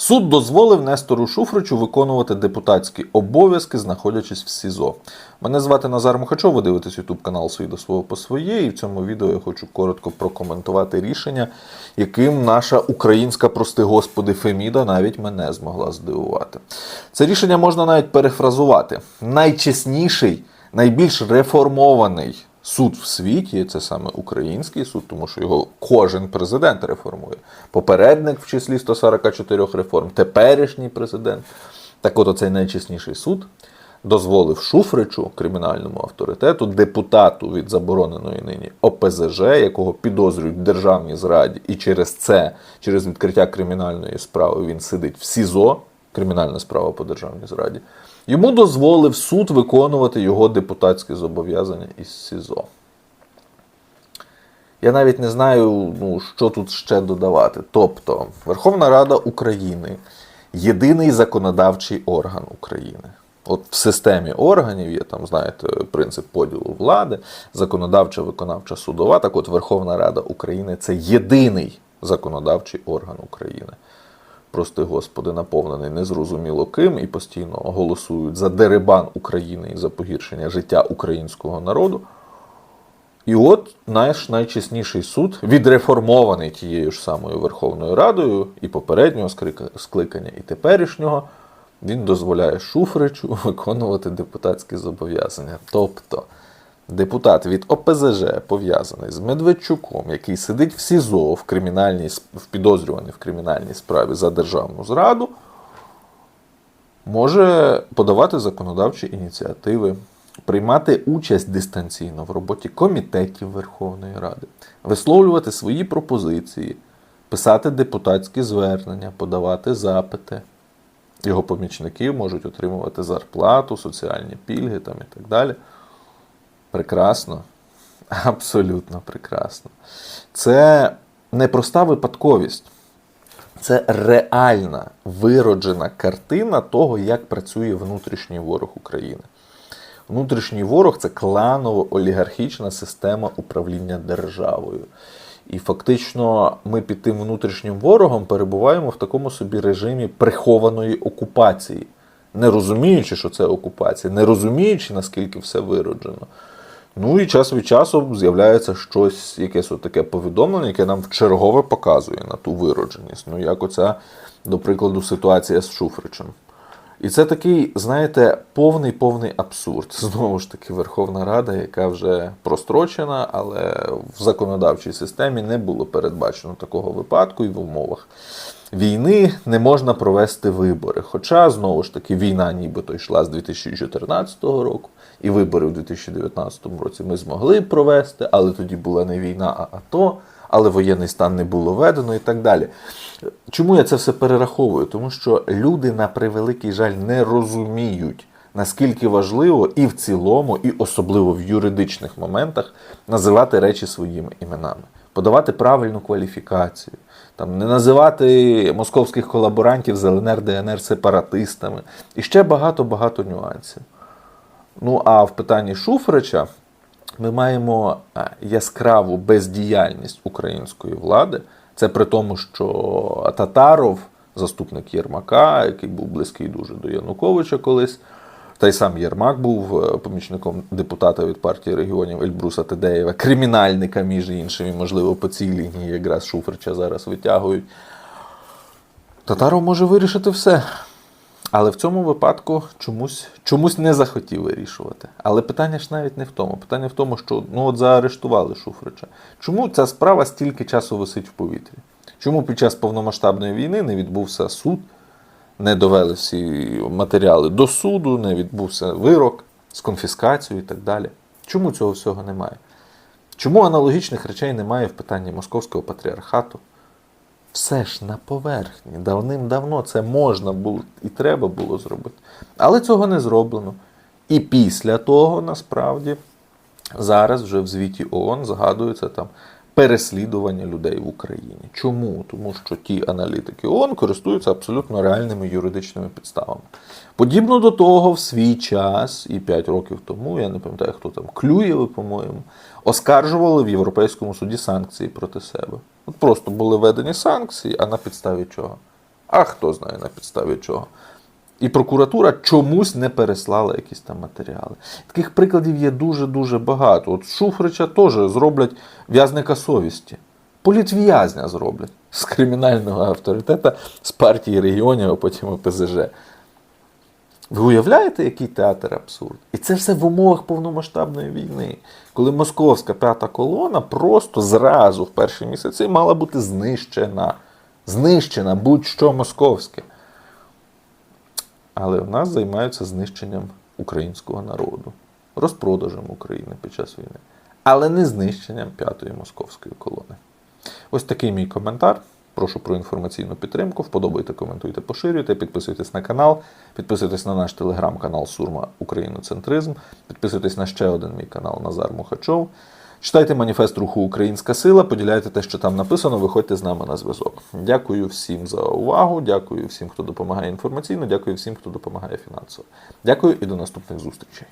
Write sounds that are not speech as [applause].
Суд дозволив Нестору Шуфричу виконувати депутатські обов'язки, знаходячись в СІЗО. Мене звати Назар Мухачов, ви дивитесь YouTube канал «Свій до свого по своє. І в цьому відео я хочу коротко прокоментувати рішення, яким наша українська, прости господи, Феміда навіть мене змогла здивувати. Це рішення можна навіть перефразувати. Найчесніший, найбільш реформований суд в світі це саме український суд, тому що його кожен президент реформує. Попередник в числі 144 реформ, теперішній президент. Так от оцей найчесніший суд дозволив Шуфричу, кримінальному авторитету, депутату від забороненої нині ОПЗЖ, якого підозрюють в державній зраді, і через це, через відкриття кримінальної справи, він сидить в СІЗО, кримінальна справа по державній зраді. Йому дозволив суд виконувати його депутатські зобов'язання із СІЗО. Я навіть не знаю, ну, що тут ще додавати. Тобто, Верховна Рада України єдиний законодавчий орган України. От в системі органів є там, знаєте, принцип поділу влади, законодавча, виконавча, судова. Так от Верховна Рада України це єдиний законодавчий орган України. Прости Господи, наповнений незрозуміло ким і постійно голосують за дерибан України і за погіршення життя українського народу. І от наш найчесніший суд, відреформований тією ж самою Верховною Радою, і попереднього скликання, і теперішнього, він дозволяє Шуфричу виконувати депутатські зобов'язання. Тобто депутат від ОПЗЖ пов'язаний з Медведчуком, який сидить в СІЗО в кримінальній в підозрюваний в кримінальній справі за державну зраду, може подавати законодавчі ініціативи, приймати участь дистанційно в роботі комітетів Верховної Ради, висловлювати свої пропозиції, писати депутатські звернення, подавати запити. Його помічники можуть отримувати зарплату, соціальні пільги там і так далі. Прекрасно. [laughs] Абсолютно прекрасно. Це не проста випадковість. Це реальна вироджена картина того, як працює внутрішній ворог України. Внутрішній ворог це кланово-олігархічна система управління державою. І фактично ми під тим внутрішнім ворогом перебуваємо в такому собі режимі прихованої окупації, не розуміючи, що це окупація, не розуміючи, наскільки все вироджено. Ну і час від часу з'являється щось, якесь таке повідомлення, яке нам вчергове показує на ту виродженість. Ну, як оця, до прикладу, ситуація з Шуфричем. І це такий, знаєте, повний повний абсурд. [laughs] Знову ж таки, Верховна Рада, яка вже прострочена, але в законодавчій системі не було передбачено такого випадку і в умовах війни не можна провести вибори. Хоча, знову ж таки, війна нібито йшла з 2014 року, і вибори в 2019 році ми змогли провести, але тоді була не війна, а АТО, але воєнний стан не було введено і так далі. Чому я це все перераховую? Тому що люди, на превеликий жаль, не розуміють, наскільки важливо і в цілому, і особливо в юридичних моментах називати речі своїми іменами, подавати правильну кваліфікацію, там, не називати московських колаборантів з ЛНР, ДНР сепаратистами і ще багато-багато нюансів. Ну а в питанні Шуфрича ми маємо е, яскраву бездіяльність української влади. Це при тому, що Татаров, заступник Єрмака, який був близький дуже до Януковича колись, та й сам Єрмак був е, помічником депутата від партії регіонів Ельбруса Тедеєва, кримінальника, між іншим, і, можливо, по цій лінії якраз Шуфрича зараз витягують. Татаров може вирішити все. Але в цьому випадку чомусь, чомусь не захотів вирішувати. Але питання ж навіть не в тому. Питання в тому, що ну от заарештували Шуфрича. Чому ця справа стільки часу висить в повітрі? Чому під час повномасштабної війни не відбувся суд, не довели всі матеріали до суду, не відбувся вирок з конфіскацією і так далі? Чому цього всього немає? Чому аналогічних речей немає в питанні Московського патріархату? Все ж на поверхні. Давним-давно це можна було і треба було зробити. Але цього не зроблено. І після того, насправді, зараз вже в звіті ООН згадується там переслідування людей в Україні. Чому? Тому що ті аналітики ООН користуються абсолютно реальними юридичними підставами. Подібно до того, в свій час, і 5 років тому, я не пам'ятаю, хто там, Клюєви, по-моєму, оскаржували в Європейському суді санкції проти себе. От просто були введені санкції, а на підставі чого? А хто знає на підставі чого. І прокуратура чомусь не переслала якісь там матеріали. Таких прикладів є дуже-дуже багато. От Шуфрича теж зроблять в'язника совісті. Політв'язня зроблять з кримінального авторитета з партії регіонів, а потім і ПЗЖ. Ви уявляєте, який театр абсурд? І це все в умовах повномасштабної війни, коли московська п'ята колона просто зразу в перші місяці мала бути знищена. Знищена будь-що московське. Але в нас займаються знищенням українського народу, розпродажем України під час війни, але не знищенням п'ятої московської колони. Ось такий мій коментар. Прошу про інформаційну підтримку. Вподобайте, коментуйте, поширюйте, підписуйтесь на канал, підписуйтесь на наш телеграм-канал Сурма Україноцентризм, підписуйтесь на ще один мій канал Назар Мухачов. Читайте маніфест руху Українська сила, поділяйте те, що там написано, виходьте з нами на зв'язок. Дякую всім за увагу, дякую всім, хто допомагає інформаційно, дякую всім, хто допомагає фінансово. Дякую і до наступних зустрічей.